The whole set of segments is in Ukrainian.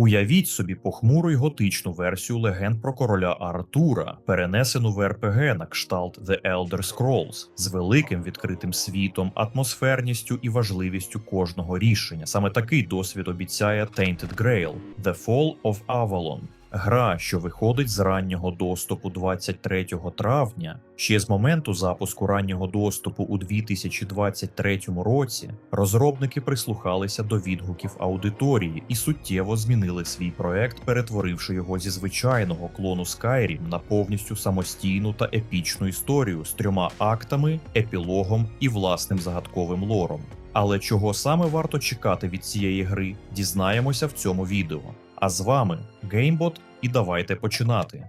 Уявіть собі похмуру й готичну версію легенд про короля Артура, перенесену в РПГ на кшталт The Elder Scrolls, з великим відкритим світом, атмосферністю і важливістю кожного рішення. Саме такий досвід обіцяє Tainted Grail – The Fall of Avalon. Гра, що виходить з раннього доступу 23 травня, ще з моменту запуску раннього доступу у 2023 році, розробники прислухалися до відгуків аудиторії і суттєво змінили свій проект, перетворивши його зі звичайного клону Skyrim на повністю самостійну та епічну історію з трьома актами, епілогом і власним загадковим лором. Але чого саме варто чекати від цієї гри, дізнаємося в цьому відео. А з вами Геймбот, і давайте починати.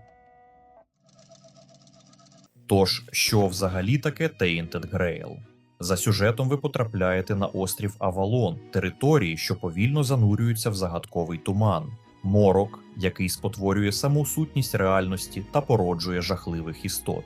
Тож, що взагалі таке Tainted Grail? За сюжетом ви потрапляєте на острів Авалон, території, що повільно занурюються в загадковий туман, морок, який спотворює саму сутність реальності та породжує жахливих істот.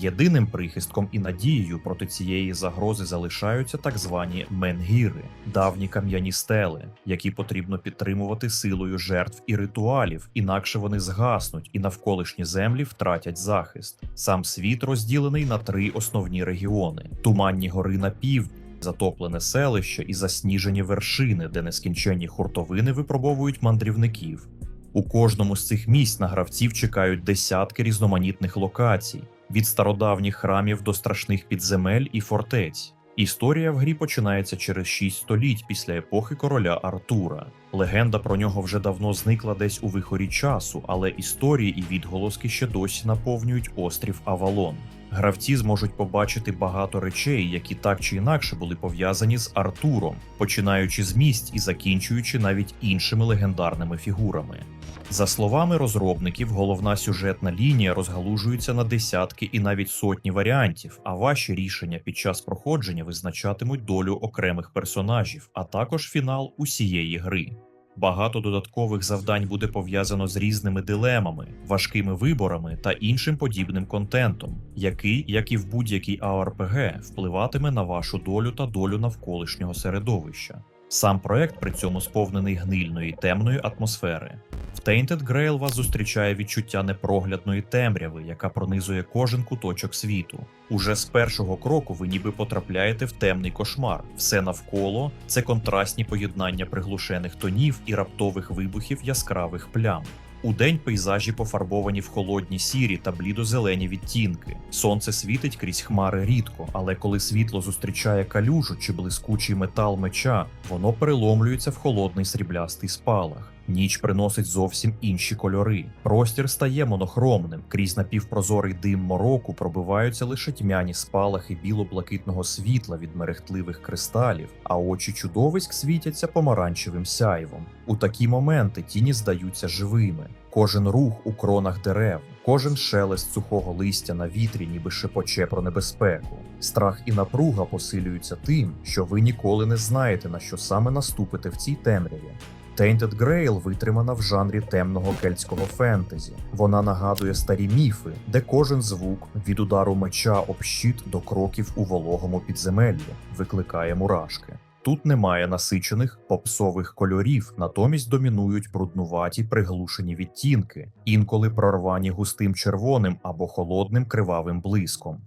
Єдиним прихистком і надією проти цієї загрози залишаються так звані менгіри, давні кам'яні стели, які потрібно підтримувати силою жертв і ритуалів, інакше вони згаснуть і навколишні землі втратять захист. Сам світ розділений на три основні регіони: туманні гори на півдні. Затоплене селище і засніжені вершини, де нескінченні хуртовини випробовують мандрівників. У кожному з цих місць на гравців чекають десятки різноманітних локацій, від стародавніх храмів до страшних підземель і фортець. Історія в грі починається через шість століть після епохи короля Артура. Легенда про нього вже давно зникла десь у вихорі часу, але історії і відголоски ще досі наповнюють острів Авалон. Гравці зможуть побачити багато речей, які так чи інакше були пов'язані з Артуром, починаючи з місць і закінчуючи навіть іншими легендарними фігурами. За словами розробників, головна сюжетна лінія розгалужується на десятки і навіть сотні варіантів, а ваші рішення під час проходження визначатимуть долю окремих персонажів, а також фінал усієї гри. Багато додаткових завдань буде пов'язано з різними дилемами, важкими виборами та іншим подібним контентом, який, як і в будь-якій ARPG, впливатиме на вашу долю та долю навколишнього середовища. Сам проект при цьому сповнений гнильної темної атмосфери. В Tainted Grail вас зустрічає відчуття непроглядної темряви, яка пронизує кожен куточок світу. Уже з першого кроку ви ніби потрапляєте в темний кошмар. Все навколо це контрастні поєднання приглушених тонів і раптових вибухів яскравих плям. Удень пейзажі пофарбовані в холодні сірі та блідо-зелені відтінки. Сонце світить крізь хмари рідко, але коли світло зустрічає калюжу чи блискучий метал меча, воно переломлюється в холодний сріблястий спалах. Ніч приносить зовсім інші кольори. Простір стає монохромним. Крізь напівпрозорий дим мороку пробиваються лише тьмяні спалахи біло-блакитного світла від мерехтливих кристалів, а очі чудовиськ світяться помаранчевим сяйвом. У такі моменти тіні здаються живими. Кожен рух у кронах дерев, кожен шелест сухого листя на вітрі, ніби шепоче про небезпеку. Страх і напруга посилюються тим, що ви ніколи не знаєте, на що саме наступите в цій темряві. Tainted Grail витримана в жанрі темного кельтського фентезі. Вона нагадує старі міфи, де кожен звук від удару меча об щит до кроків у вологому підземеллі викликає мурашки. Тут немає насичених попсових кольорів, натомість домінують бруднуваті приглушені відтінки, інколи прорвані густим червоним або холодним кривавим блиском.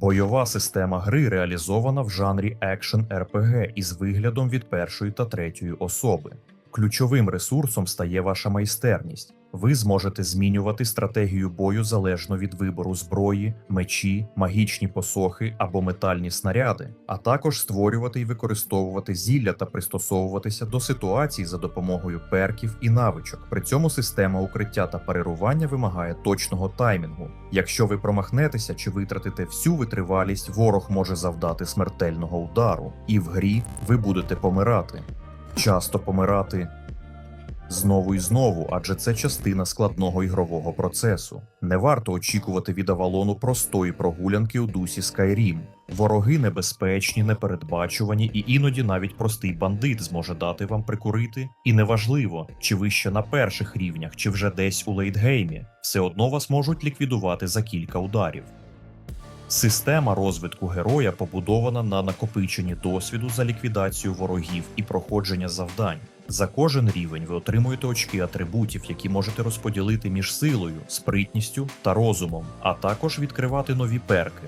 Бойова система гри реалізована в жанрі екшен RPG із виглядом від першої та третьої особи. Ключовим ресурсом стає ваша майстерність. Ви зможете змінювати стратегію бою залежно від вибору зброї, мечі, магічні посохи або метальні снаряди, а також створювати і використовувати зілля та пристосовуватися до ситуацій за допомогою перків і навичок. При цьому система укриття та парирування вимагає точного таймінгу. Якщо ви промахнетеся чи витратите всю витривалість, ворог може завдати смертельного удару, і в грі ви будете помирати. Часто помирати знову і знову, адже це частина складного ігрового процесу. Не варто очікувати від Авалону простої прогулянки у дусі Skyrim. Вороги небезпечні, непередбачувані, і іноді навіть простий бандит зможе дати вам прикурити. І неважливо, чи ви ще на перших рівнях, чи вже десь у лейтгеймі, все одно вас можуть ліквідувати за кілька ударів. Система розвитку героя побудована на накопиченні досвіду за ліквідацію ворогів і проходження завдань. За кожен рівень ви отримуєте очки атрибутів, які можете розподілити між силою, спритністю та розумом, а також відкривати нові перки.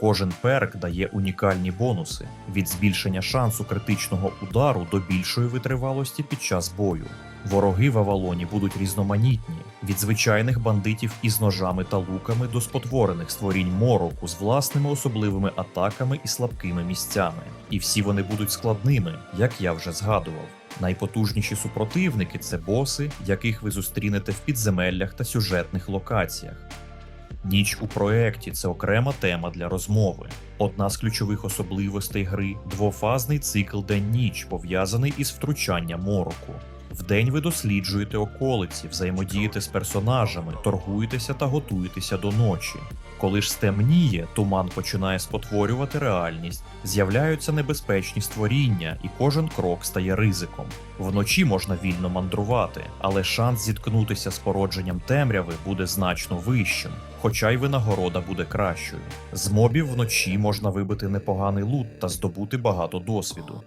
Кожен перк дає унікальні бонуси від збільшення шансу критичного удару до більшої витривалості під час бою. Вороги в Авалоні будуть різноманітні від звичайних бандитів із ножами та луками до спотворених створінь мороку з власними особливими атаками і слабкими місцями. І всі вони будуть складними, як я вже згадував. Найпотужніші супротивники це боси, яких ви зустрінете в підземеллях та сюжетних локаціях. Ніч у проекті це окрема тема для розмови. Одна з ключових особливостей гри двофазний цикл день-ніч, пов'язаний із втручанням мороку. Вдень ви досліджуєте околиці, взаємодієте з персонажами, торгуєтеся та готуєтеся до ночі. Коли ж стемніє, туман починає спотворювати реальність, з'являються небезпечні створіння, і кожен крок стає ризиком. Вночі можна вільно мандрувати, але шанс зіткнутися з породженням темряви буде значно вищим, хоча й винагорода буде кращою. З мобів вночі можна вибити непоганий лут та здобути багато досвіду.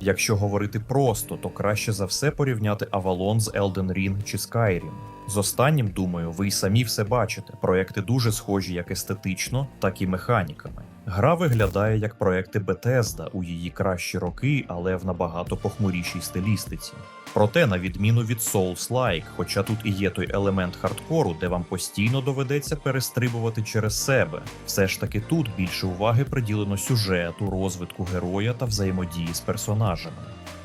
Якщо говорити просто, то краще за все порівняти Avalon з Elden Ring чи Skyrim. З останнім, думаю, ви й самі все бачите. Проекти дуже схожі як естетично, так і механіками. Гра виглядає як проекти Bethesda у її кращі роки, але в набагато похмурішій стилістиці. Проте, на відміну від Souls-like, хоча тут і є той елемент хардкору, де вам постійно доведеться перестрибувати через себе, все ж таки тут більше уваги приділено сюжету, розвитку героя та взаємодії з персонажами.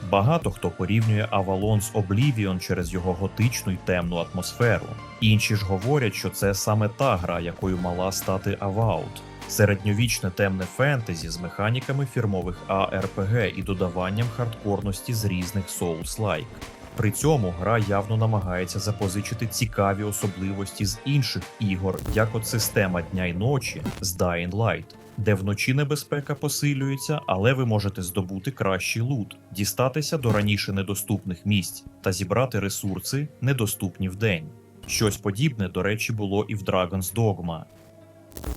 Багато хто порівнює Avalon з Oblivion через його готичну й темну атмосферу. Інші ж говорять, що це саме та гра, якою мала стати Avowed. Середньовічне темне фентезі з механіками фірмових ARPG і додаванням хардкорності з різних Souls-like. При цьому гра явно намагається запозичити цікаві особливості з інших ігор, як от система дня й ночі з Dying Light, де вночі небезпека посилюється, але ви можете здобути кращий лут, дістатися до раніше недоступних місць та зібрати ресурси, недоступні вдень. Щось подібне, до речі, було і в Dragon's Dogma.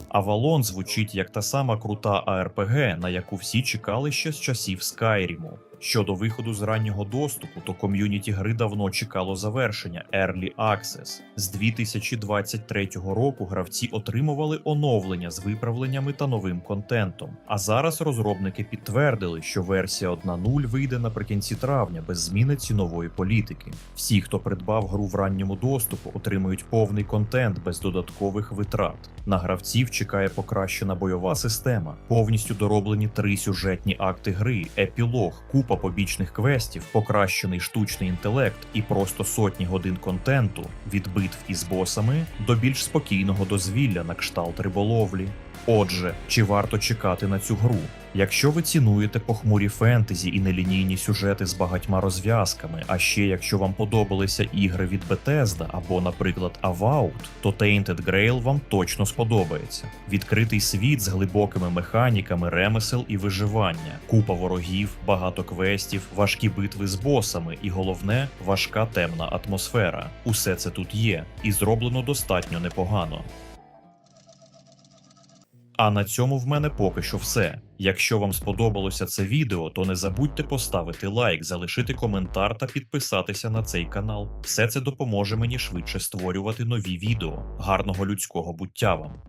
Авалон звучить як та сама крута АРПГ, на яку всі чекали ще з часів Скайріму. Щодо виходу з раннього доступу, то ком'юніті гри давно чекало завершення Early Access. З 2023 року гравці отримували оновлення з виправленнями та новим контентом. А зараз розробники підтвердили, що версія 1.0 вийде наприкінці травня без зміни цінової політики. Всі, хто придбав гру в ранньому доступу, отримують повний контент без додаткових витрат. На гравців чекає покращена бойова система, повністю дороблені три сюжетні акти гри, епілог, купа побічних квестів, покращений штучний інтелект і просто сотні годин контенту від битв із босами до більш спокійного дозвілля на кшталт риболовлі. Отже, чи варто чекати на цю гру? Якщо ви цінуєте похмурі фентезі і нелінійні сюжети з багатьма розв'язками, а ще якщо вам подобалися ігри від Bethesda або, наприклад, Avowed, то Tainted Grail вам точно сподобається. Відкритий світ з глибокими механіками, ремесел і виживання, купа ворогів, багато квестів, важкі битви з босами і головне важка темна атмосфера. Усе це тут є, і зроблено достатньо непогано. А на цьому в мене поки що все. Якщо вам сподобалося це відео, то не забудьте поставити лайк, залишити коментар та підписатися на цей канал. Все це допоможе мені швидше створювати нові відео. Гарного людського буття вам!